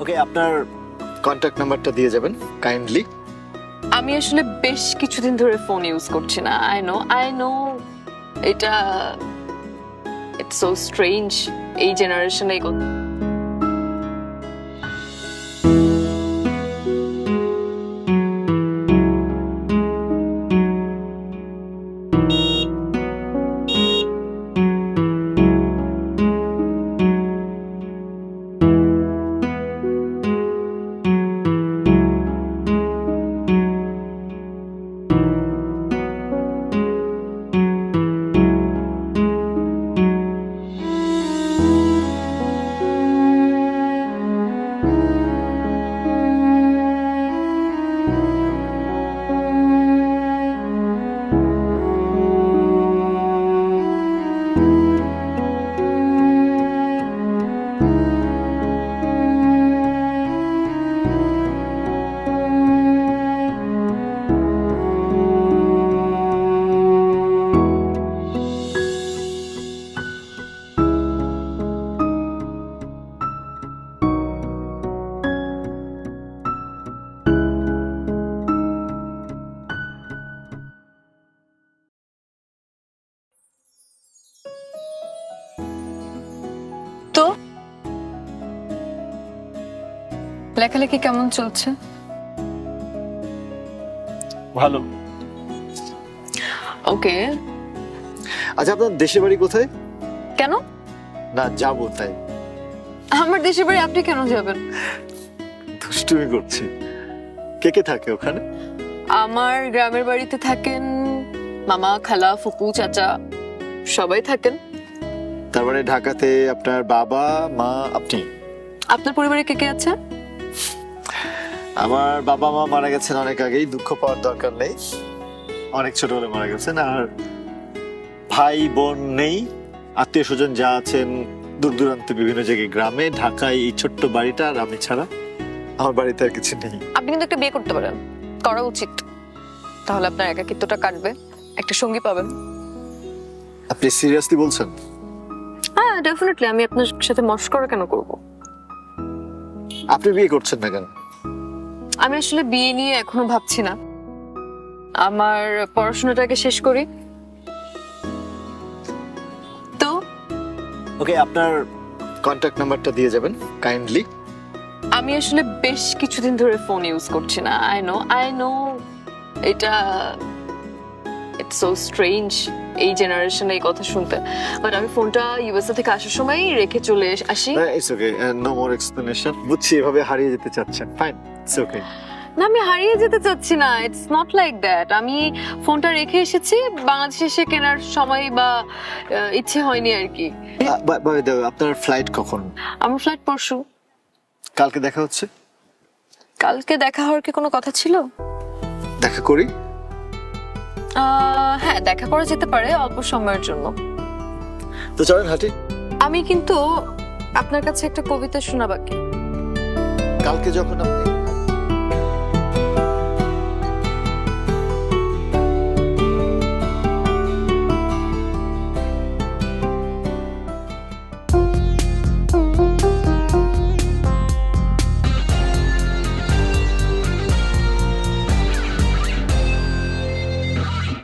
ওকে আপনার কন্টাক্ট নাম্বারটা দিয়ে যাবেন কাইন্ডলি আমি আসলে বেশ কিছুদিন ধরে ফোন ইউজ করছি না আই নো আই নো এটা ইটস সো স্ট্রেঞ্জ এই জেনারেশনে এই কথা লেখালেখি কেমন চলছে? ভালো। ওকে। আচ্ছা আপনার দেশের বাড়ি কোথায়? কেন? না যাব তাই। আমার দেশের বাড়ি আপনি কেন যাবেন? দুষ্টুমি করছি। কে কে থাকে ওখানে? আমার গ্রামের বাড়িতে থাকেন মামা খালা ফুপু চাচা সবাই থাকেন। তারপরে ঢাকাতে আপনার বাবা মা আপনি? আপনার পরিবারে কে কে আছে? আমার বাবা মা মারা গেছেন অনেক আগেই দুঃখ পাওয়ার দরকার নেই। অনেক ছোট হলে মারা গেছেন আর ভাই বোন নেই আত্মীয় স্বজন যা আছেন দূর দূরান্তে বিভিন্ন জায়গায় গ্রামে ঢাকায় এই ছোট্ট বাড়িটা আর আমি ছাড়া আমার বাড়িতে আর কিছু নেই। আপনি কিন্তু একটা বিয়ে করতে পারেন করা উচিত। তাহলে আপনার একাকিত্বটা কাটবে একটা সঙ্গী পাবেন। আপনি সিরিয়াসলি বলছেন? হ্যাঁ ডেফিনেটলি আমি আপনার সাথে মস্করা কেন করব? আপনি বিয়ে করছেন না কেন? আমি আসলে বিয়ে নিয়ে এখনও ভাবছি না। আমার পড়াশোনাটাকে শেষ করি। তো? ওকে আপনার কন্ট্যাক্ট নাম্বারটা দিয়ে যাবেন কাইন্ডলি আমি আসলে বেশ কিছুদিন ধরে ফোন ইউজ করছি না। আই নো আই নো এটা ইটস সো স্ট্রেঞ্জ এই জেনারেশনে এই কথা শুনতে। বাট আমি ফোনটা ইউএসএ থেকে আসার সময় রেখে চলে আসি। It's okay no more explanation বুঝছি এভাবে হারিয়ে যেতে চাচ্ছেন। ফাইন ইটস ওকে না আমি হারিয়ে যেতে চাচ্ছি না। ইটস নট লাইক দ্যাট আমি ফোনটা রেখে এসেছি। বাংলাদেশে এসে কেনার সময় বা আহ, ইচ্ছে হয়নি আর কি। আপনার ফ্লাইট কখন? আমার ফ্লাইট পরশু। কালকে দেখা হচ্ছে? কালকে দেখা হওয়ার কি কোনো কথা ছিল? দেখা করি? আহ, হ্যাঁ দেখা করা যেতে পারে অল্প সময়ের জন্য। তো চলেন হাঁটি। আমি কিন্তু আপনার কাছে একটা কবিতা শোনা বাকি কালকে যখন আপনি